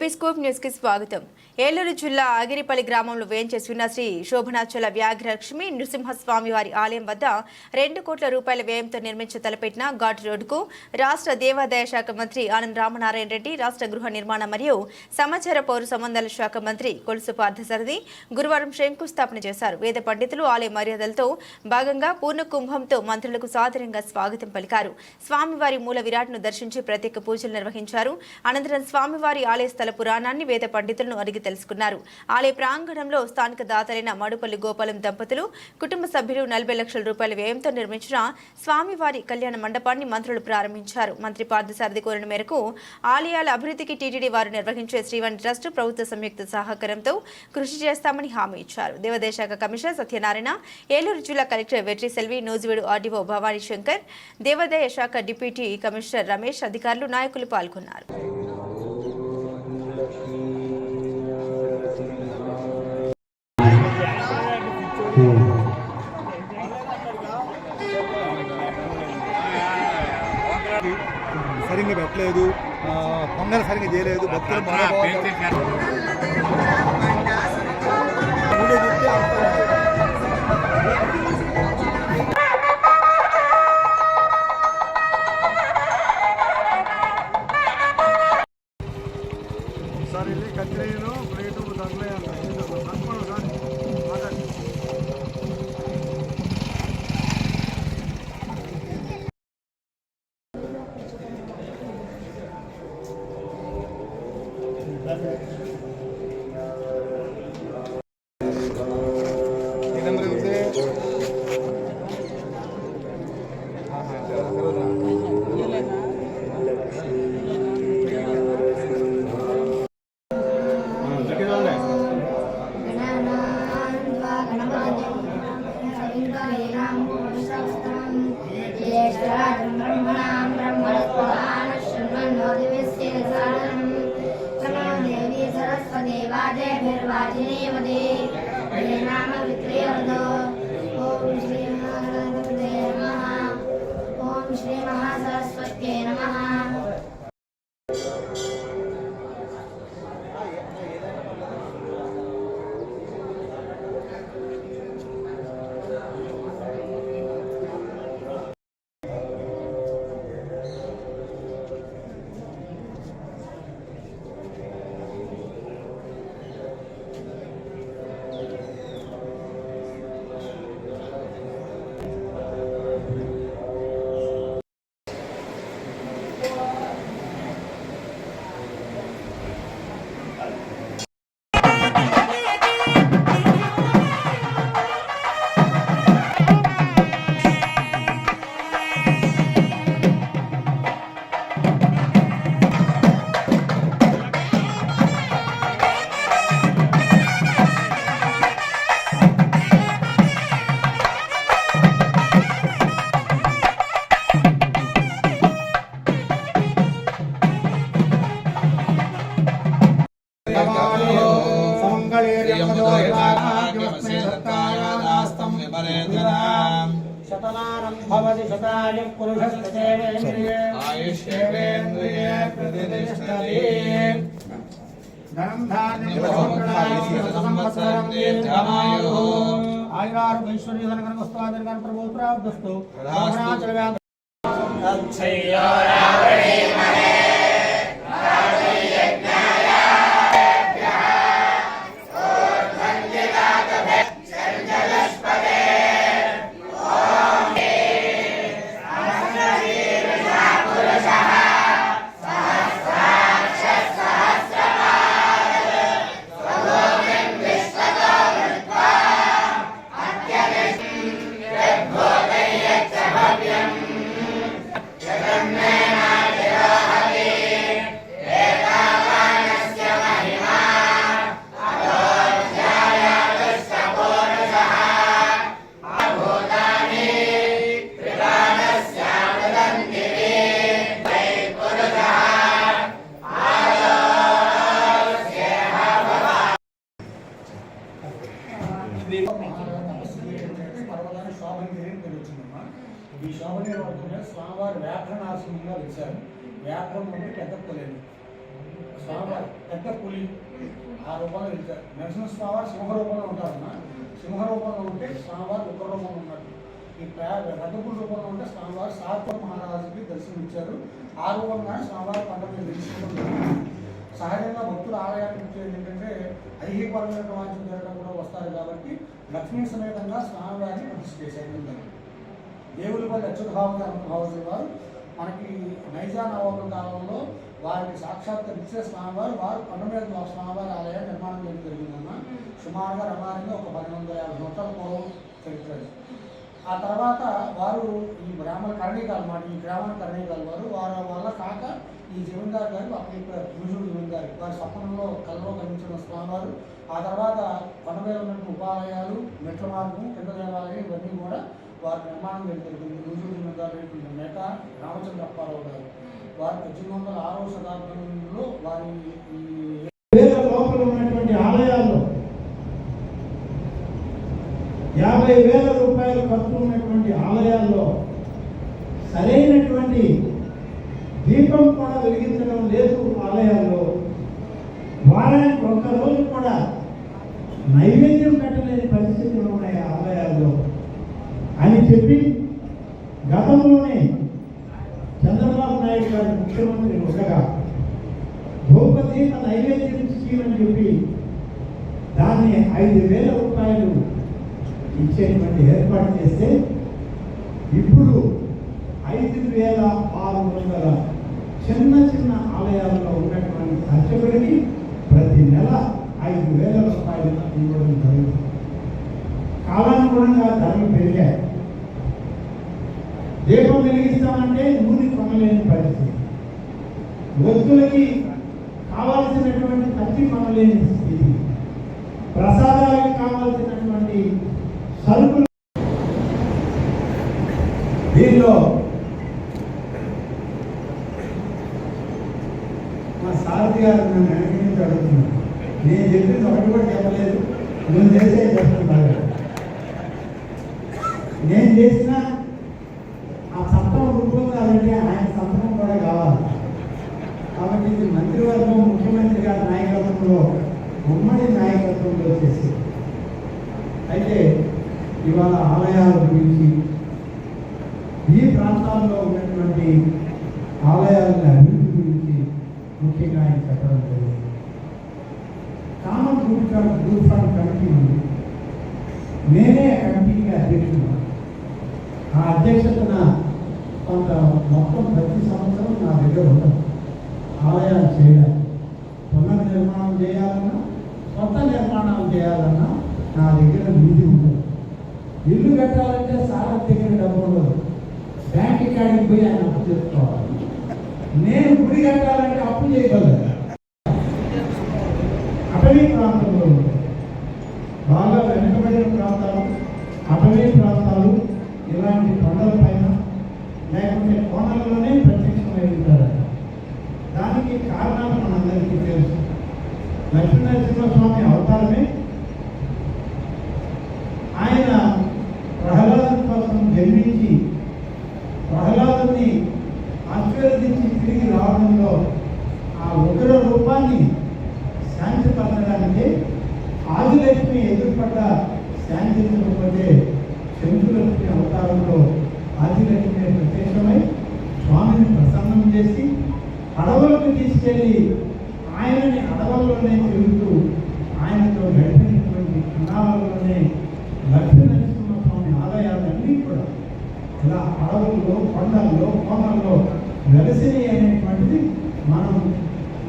AP న్యూస్కి స్వాగతం. ఏలూరు జిల్లా ఆగిరిపల్లి గ్రామంలో వేయించేసిన శ్రీ శోభనాచల వ్యాఘ్రలక్ష్మి నృసింహస్వామి వారి ఆలయం వద్ద రెండు కోట్ల రూపాయల వ్యయంతో నిర్మించి తలపెట్టిన ఘాట్ రోడ్డుకు రాష్ట్ర దేవాదాయ శాఖ మంత్రి ఆనంద్ రామనారాయణ రెడ్డి రాష్ట్ర గృహ నిర్మాణ మరియు సమాచార పౌర సంబంధాల శాఖ మంత్రి కొలుసు పార్థసారథి గురువారం శంకుస్థాపన చేశారు. వేద పండితులు ఆలయ మర్యాదలతో భాగంగా పూర్ణ కుంభంతో మంత్రులకు సాదరంగా స్వాగతం పలికారు. స్వామివారి మూల విరాట్ను దర్శించి ప్రత్యేక పూజలు నిర్వహించారు. అనంతరం స్వామివారి ఆలయ స్థలం పురాణాన్ని వేద పండితులను అడిగి తెలుసుకున్నారు. ఆలయ ప్రాంగణంలో స్థానిక దాతలైన మడుపల్లి గోపాలం దంపతులు కుటుంబ సభ్యులు నలభై లక్షల రూపాయల వ్యయంతో నిర్మించిన స్వామివారి కళ్యాణ మండపాన్ని మంత్రులు ప్రారంభించారు. మంత్రి పార్థసారథి కోరిన మేరకు ఆలయాల అభివృద్ధికి టీటీడీ వారు నిర్వహించే శ్రీవాణి ట్రస్ట్ ప్రభుత్వ సంయుక్త సహకారంతో కృషి చేస్తామని హామీ ఇచ్చారు. దేవదేశాఖ శాఖ కమిషనర్ సత్యనారాయణ ఏలూరు జిల్లా కలెక్టర్ వెట్రి సెల్వి నూజివేడు ఆర్డీఓ భవానీ శంకర్ దేవాదాయ శాఖ డిప్యూటీ కమిషనర్ రమేష్ అధికారులు నాయకులు పాల్గొన్నారు. సరిగ్గా పెట్టలేదు. పొంగల్ సరిగ్గా చేయలేదు. భక్తులు. సార్ ఇది కత్తిరీలు ప్లేటు తగలే ఆహా, జరుగుతుందా? ఆ, దగ్గరలోనే. శ్రీ पुष्पे महासहस्र శతమానం భవతి శతాని పురుషస్తేంద్రియే ఆయుష్యేంద్రియే ప్రతిష్టతి. ధనం ధాన్యం సంవత్సరం దీర్ఘమాయుః. ఆయురారు ఐశ్వర్య ధనకన పడుతుంటే వ్యాపారం వ్యాఘ్రనాశనంగా పెద్ద పొలేను స్వామివారి పెద్ద పులి ఆ రూపంలో వెళ్తారు నరసింహ స్వామివారు సింహ రూపంలో ఉంటారన్న సింహ రూపంలో ఉంటే స్వామివారు ఉగ్ర రూపంలో ఉన్నట్టు ఈ రథపుల రూపంలో ఉంటే స్వామివారు సాత్వ మహారాజుకి దర్శనం ఇచ్చారు. ఆ రూపంగానే స్వామివారి పండుగ నిలుచుకుంటున్నారు సహజంగా భక్తుల ఆలయానికి వచ్చేది ఏంటంటే ఐహికపరమైన వాంఛలు జరగడం కూడా వస్తారు కాబట్టి లక్ష్మీ సమేతంగా స్వామివారిని ప్రతిష్ఠ చేశారు దేవులపల్లి అచ్యుతభావ భావజీ వారు మనకి నైజా నవాబుల కాలంలో వారికి సాక్షాత్కరించే స్వామివారు వారు కొండమీద స్వామివారి ఆలయం నిర్మాణం చేయడం జరిగిందన్న సుమారుగా రమారంగా ఒక పన్నెండు వందల యాభై సంవత్సరాల పూర్వం చరిత్ర. ఆ తర్వాత వారు ఈ బ్రాహ్మణ కరణీకాలు మాట ఈ గ్రామీణ కరణీకాలు వారు వారి వల్ల కాక ఈ జమీందారు గారు అప్పటి గురుజుడు జమీందారు వారి స్వప్నంలో కల్లో కనిపించిన స్వామివారు. ఆ తర్వాత కొండ మీద ఉన్నటువంటి ఉపాలయాలు మెట్ల మార్గం కింద దేవాలయం ఇవన్నీ కూడా వారి నిర్మాణం జరిగింది. జమీందారు అయినటువంటి మేక రామచంద్ర అప్పారావు గారు. వారు పద్దెనిమిది వందల ఆరవ శతాబ్దంలో వారి ఈ వేల లోపల ఉన్నటువంటి ఆలయాల్లో యాభై వేల రూపాయలు ఖర్చు ఉన్నటువంటి ఆలయాల్లో సరైనటువంటి దీపం కూడా వెలిగించడం లేదు ఆలయాల్లో. వారానికి ఒక్క రోజు కూడా నైవేద్యం పెట్టలేని పరిస్థితులు ఉన్నాయి ఆ ఆలయాల్లో అని చెప్పి గతంలోనే చంద్రబాబు నాయుడు గారు ముఖ్యమంత్రి ఉండగా ధూపదీప నైవేద్యం స్కీమ్ చెప్పి దాన్ని ఐదు వేల రూపాయలు ఇచ్చేటువంటి ఏర్పాటు చేస్తే ఇప్పుడు ఐదు వేల ఆరు వందల చిన్న చిన్న ఆలయాల్లో ఉన్నటువంటి అర్చకుడికి ప్రతి నెల ఐదు వేల రూపాయలు ఇవ్వడం జరుగుతుంది. కాలానుగుణంగా ధరలు పెరిగాయి దీపం అంటే నూనె కొనలేని పరిస్థితి. వ్యక్తులకి కావాల్సినటువంటి పత్తి కొనలేని స్థితి. చేసేది అయితే ఇవాళ ఆలయాల గురించి ఈ ప్రాంతాల్లో ఉన్నటువంటి ఆలయాల అభివృద్ధి గురించి ముఖ్యంగా ఆయన చెప్పడం జరిగింది. Common group group fund committee ఉంది. నేనే కమిటీకి అధ్యక్షుడు. ఆ అధ్యక్షతన కొంత మొత్తం ప్రతి సంవత్సరం నా దగ్గర ఉండదు ఆలయాలు చేయాలి. పునర్నిర్మాణం చేయాలి. కొత్త నిర్మాణాలు చేయాలన్నా నా దగ్గర నిధి ఉండదు. ఇల్లు కట్టాలంటే సార్ దగ్గర డబ్బు ఉండదు. బ్యాంక్ కాడికి పోయి ఆయన అప్పు చేసుకోవాలి నేను గుడి కట్టాలంటే అప్పు చేయగలను. అటవీ ప్రాంతంలో బాగా వెనుకబడిన ప్రాంతాలు అటవీ ప్రాంతాలు ఇలాంటి కొండల పైన లేకుంటే కోణంలోనే ప్రత్యక్షమై ఉంటారు. దానికి కారణాలు మనందరికీ తెలుసు. లక్ష్మీనరసింహస్వామి అవతారమే ఆయన ప్రహ్లాదు కోసం జన్మించి ప్రహ్లాదుని ఆశీర్వదించి తిరిగి రావడంలో ఆ ఉగ్ర రూపాన్ని శాంతిపరచడానికి ఆదిలక్ష్మి ఎదురుపడ్డ శాంతించకపోతే శంకులక్ష్మి అవతారంలో ఆదిలక్ష్మి ప్రత్యక్షమై స్వామిని ప్రసన్నం చేసి అడవులకు తీసుకెళ్ళి అడవుల్లో కొండల్లో కోమల్లో వెలసిని అనేటువంటిది మనం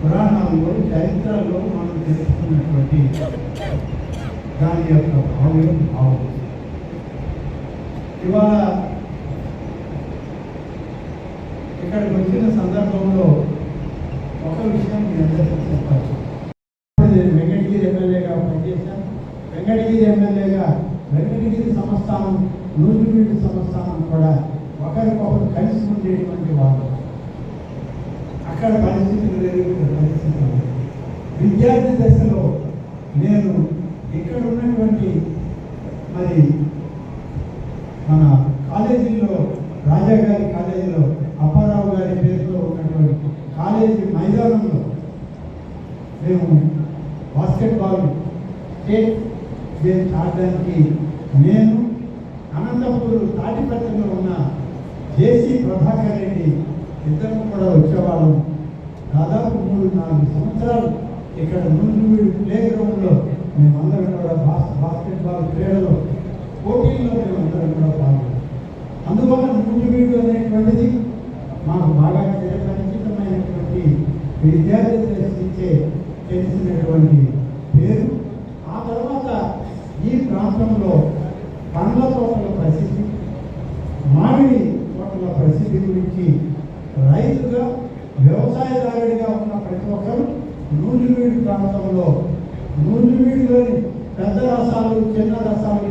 పురాణాల్లో చరిత్రలో మనం తెలుసుకున్నటువంటి దాని యొక్క భావ్యం భావం. ఇవాళ ఇక్కడికి వచ్చిన సందర్భంలో ఒక విషయం మీ అందరికీ చెప్పచ్చు వెంకటగిరి ఎమ్మెల్యేగా పనిచేశాను వెంకటగిరి ఎమ్మెల్యేగా వెంకటగిరి సంస్థానం నూజివీడు సంస్థానం కూడా ఒకరికొకరు కలిసి ఉండేటువంటి వాళ్ళు. అక్కడ పరిస్థితులు వేరు పరిస్థితులు విద్యార్థి దశలో నేను ఇక్కడ ఉన్నటువంటి మరి మన కాలేజీలో రాజా గారి కాలేజీలో అప్పారావు గారి పేరుతో ఉన్నటువంటి కాలేజీ మైదానంలో మేము బాస్కెట్బాల్ స్టేట్ గేమ్స్ ఆడడానికి నేను అనంతపూర్ తాటిపత్రిలో ఉన్న జేసీ ప్రభాకర్ రెడ్డి ఇద్దరం కూడా వచ్చేవాళ్ళం. దాదాపు మూడు నాలుగు సంవత్సరాలు ఇక్కడ నూనెవీడు ప్లే గ్రౌండ్లో మేమందరం కూడా బాస్ బాస్కెట్బాల్ క్రీడలో పోటీల్లో మేమందరం కూడా పాల్గొన్నాం. అందువల్ల నూనెవీడు అనేటువంటిది మాకు బాగా చిరపరిచితమైనటువంటి విద్యార్థులు దర్శించే తెలిసినటువంటి పేరు. ఆ తర్వాత ఈ ప్రాంతంలో పెద్ద రసాలు చిన్న రసాలు